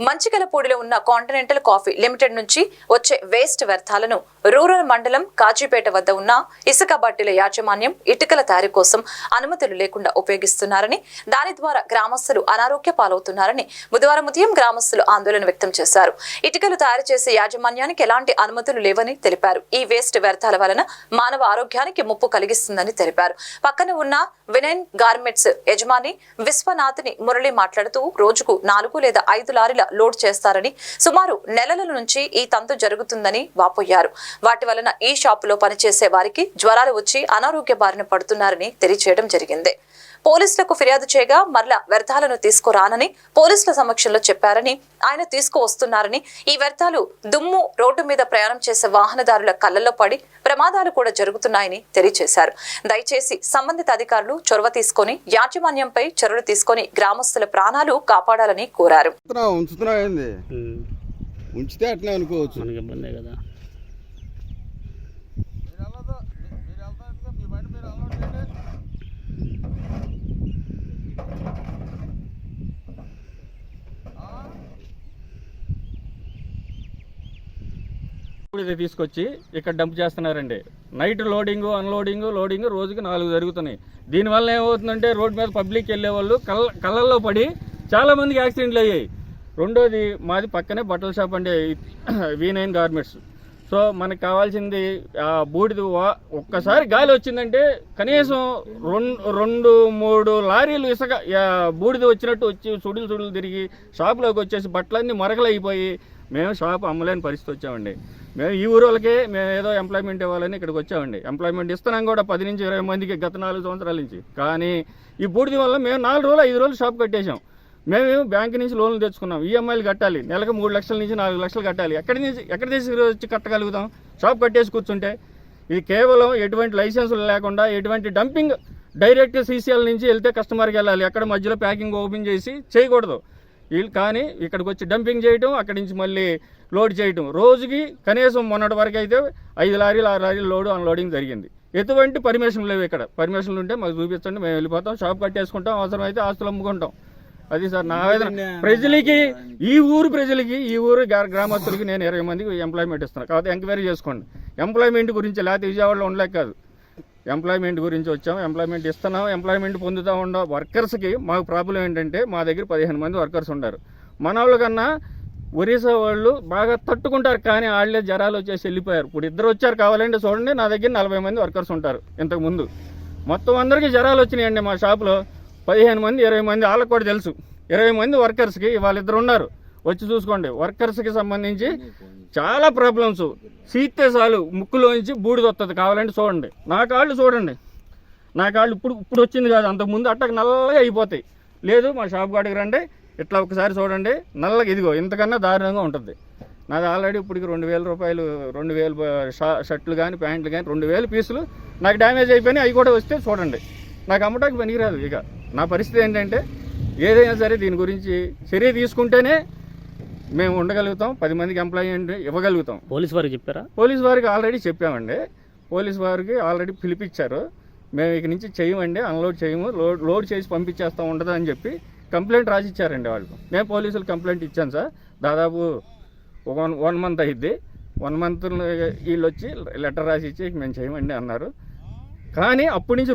మంచికలపూడిలో ఉన్న continental coffee limited నుంచి వచ్చే వేస్ట్ వ్యర్థాలను రూరల్ మండలం కాజీపేట వద్ద ఉన్న ఇసుక బట్టీల యాజమాన్యం ఇటుకల తయారీ కోసం అనుమతులు లేకుండా ఉపయోగిస్తున్నారని దాని ద్వారా గ్రామస్తులు అనారోగ్య పాలవుతున్నారని బుధవారం ఉదయం గ్రామస్తులు ఆందోళన వ్యక్తం చేశారు. ఇటుకలు తయారు చేసే యాజమాన్యానికి ఎలాంటి అనుమతులు లేవని తెలిపారు. ఈ వేస్ట్ వ్యర్థాల వలన మానవ ఆరోగ్యానికి ముప్పు కలిగిస్తుందని తెలిపారు. పక్కన ఉన్న వినయన్ గార్మెంట్స్ యజమాని విశ్వనాథ్ని మురళి మాట్లాడుతూ రోజుకు నాలుగు లేదా ఐదు లారీల లోడ్ చేస్తారని సుమారు నెలల నుంచి ఈ తంతు జరుగుతుందని వాపోయారు. వాటి వలన ఈ షాపులో పనిచేసే వారికి జ్వరాలు వచ్చి అనారోగ్య బారిన పడుతున్నారని తెలియజేయడం జరిగింది. పోలీసులకు ఫిర్యాదు చేయగా మరలా వ్యర్థాలను తీసుకురానని పోలీసుల సమక్షంలో చెప్పారని ఆయన తీసుకువస్తున్నారని ఈ వ్యర్థాలు దుమ్ము రోడ్డు మీద ప్రయాణం చేసే వాహనదారుల కళ్ళల్లో పడి ప్రమాదాలు కూడా జరుగుతున్నాయని తెలియజేశారు. దయచేసి సంబంధిత అధికారులు చొరవ తీసుకొని యాజమాన్యంపై చర్యలు తీసుకొని గ్రామస్తుల ప్రాణాలు కాపాడాలని కోరారు. ఉంచితే అట్లే అనుకోవచ్చు. మనకి ఇబ్బందే కదా. ఇప్పుడు ఇది తీసుకొచ్చి ఇక్కడ డంప్ చేస్తున్నారండి. నైట్ లోడింగ్ అన్లోడింగ్ లోడింగ్ రోజుకి నాలుగు జరుగుతున్నాయి. దీనివల్ల ఏమవుతుందంటే రోడ్ మీద పబ్లిక్ వెళ్ళే వాళ్ళు కళ్ళ కళ్ళల్లో పడి చాలామందికి యాక్సిడెంట్లు అయ్యాయి. రెండోది మాది పక్కనే బట్టల షాప్ అండి వి నైన్ గార్మెంట్స్. సో మనకు కావాల్సింది ఆ బూడిద ఒక్కసారి గాలి వచ్చిందంటే కనీసం రెండు రెండు మూడు లారీలు ఇసుక బూడిది బూడిద వచ్చినట్టు వచ్చి సుడులు సుడులు తిరిగి షాప్లోకి వచ్చేసి బట్టలన్నీ మరకలైపోయి మేము షాప్ అమ్మలేని పరిస్థితి వచ్చామండి. మేము ఈ ఊరు వాళ్ళకే మేము ఏదో ఎంప్లాయ్మెంట్ ఇవ్వాలని ఇక్కడికి వచ్చామండి. ఎంప్లాయ్మెంట్ ఇస్తున్నాం కూడా పది నుంచి ఇరవై మందికి గత నాలుగు సంవత్సరాల నుంచి. కానీ ఈ బూడిద వల్ల మేము నాలుగు రోజులు ఐదు రోజులు షాప్ కట్టేశాం. మేము బ్యాంక్ నుంచి లోన్లు తెచ్చుకున్నాం. ఈఎంఐలు కట్టాలి. నెలకు మూడు లక్షల నుంచి నాలుగు లక్షలు కట్టాలి. ఎక్కడి నుంచి ఎక్కడ తీసుకొచ్చి కట్టగలుగుతాం? షాప్ కట్టేసి కూర్చుంటే ఇది కేవలం ఎటువంటి లైసెన్సులు లేకుండా ఎటువంటి డంపింగ్ డైరెక్ట్ సీసీఎల్ నుంచి వెళ్తే కస్టమర్కి వెళ్ళాలి. ఎక్కడ మధ్యలో ప్యాకింగ్ ఓపెన్ చేసి చేయకూడదు. వీళ్ళు కానీ ఇక్కడికి వచ్చి డంపింగ్ చేయటం అక్కడి నుంచి మళ్ళీ లోడ్ చేయటం. రోజుకి కనీసం మొన్నటి వరకు అయితే ఐదు లారీలు ఆరు లారీలు లోడ్ అన్లోడింగ్ జరిగింది. ఎటువంటి పర్మిషన్ లేవు ఇక్కడ. పర్మిషన్లు ఉంటే మాకు చూపించండి మేము వెళ్ళిపోతాం షాప్ కట్టేసుకుంటాం అవసరమైతే ఆస్తులు అమ్ముకుంటాం. అది సార్ నా ఆవేదన ప్రజలకి ఈ ఊరు ప్రజలకి ఈ ఊరు గ్రా- గ్రామస్తులకి నేను ఇరవై మందికి ఎంప్లాయ్మెంట్ ఇస్తున్నాను కాబట్టి ఎంక్వైరీ చేసుకోండి. ఎంప్లాయ్మెంట్ గురించి లేకపోతే విజయవాడలో ఉండలేక కాదు. ఎంప్లాయ్మెంట్ గురించి వచ్చాం ఎంప్లాయ్మెంట్ ఇస్తున్నాం ఎంప్లాయ్మెంట్ పొందుతూ ఉండ వర్కర్స్కి మాకు ప్రాబ్లం ఏంటంటే మా దగ్గర పదిహేను మంది వర్కర్స్ ఉన్నారు. మన వాళ్ళ కన్నా ఒరిస్సా వాళ్ళు బాగా తట్టుకుంటారు కానీ వాళ్ళే జరాలు వచ్చేసి వెళ్ళిపోయారు. ఇప్పుడు ఇద్దరు వచ్చారు కావాలంటే చూడండి నా దగ్గర నలభై మంది వర్కర్స్ ఉంటారు ఇంతకు ముందు. మొత్తం అందరికీ జ్వరాలు వచ్చినాయండి మా షాప్లో. పదిహేను మంది ఇరవై మంది వాళ్ళకి కూడా తెలుసు. ఇరవై మంది వర్కర్స్కి వాళ్ళిద్దరు ఉన్నారు. వచ్చి చూసుకోండి వర్కర్స్కి సంబంధించి చాలా ప్రాబ్లమ్స్. సీతే చాలు ముక్కులోంచి బూడిద వస్తుంది కావాలంటే చూడండి. నా కాళ్ళు చూడండి. నా కాళ్ళు ఇప్పుడు ఇప్పుడు వచ్చింది కాదు అంతకుముందు అట్టకు నల్లగా అయిపోతాయి. లేదు మా షాప్ కాడికి రండి. ఇట్లా ఒకసారి చూడండి నల్లగా ఇదిగో ఇంతకన్నా దారుణంగా ఉంటుంది. నాది ఆల్రెడీ ఇప్పటికి రెండు వేల రూపాయలు రెండు వేలు షా షర్ట్లు కానీ ప్యాంట్లు కానీ రెండు వేలు పీసులు నాకు డ్యామేజ్ అయిపోయినాయి అవి కూడా వస్తే చూడండి. నాకు అమ్మటానికి పనికిరాదు ఇక. నా పరిస్థితి ఏంటంటే ఏదైనా సరే దీని గురించి చర్య తీసుకుంటేనే మేము ఉండగలుగుతాం పది మందికి ఎంప్లాయ్మెంట్ ఇవ్వగలుగుతాం. పోలీస్ వారికి చెప్పారా? పోలీస్ వారికి ఆల్రెడీ చెప్పామండి. పోలీస్ వారికి ఆల్రెడీ పిలిపించారు. మేము ఇక నుంచి చేయమండి అన్లోడ్ చేయము లోడ్ లోడ్ చేసి పంపించేస్తాం ఉండదు అని చెప్పి కంప్లైంట్ రాసి ఇచ్చారండి వాళ్ళు. మేము పోలీసులు కంప్లైంట్ ఇచ్చాను సార్. దాదాపు వన్ వన్ మంత్ అయింది వన్ మంత్ వీళ్ళు వచ్చి లెటర్ రాసి ఇచ్చి మేము చేయమండి అన్నారు. కానీ అప్పటి నుంచి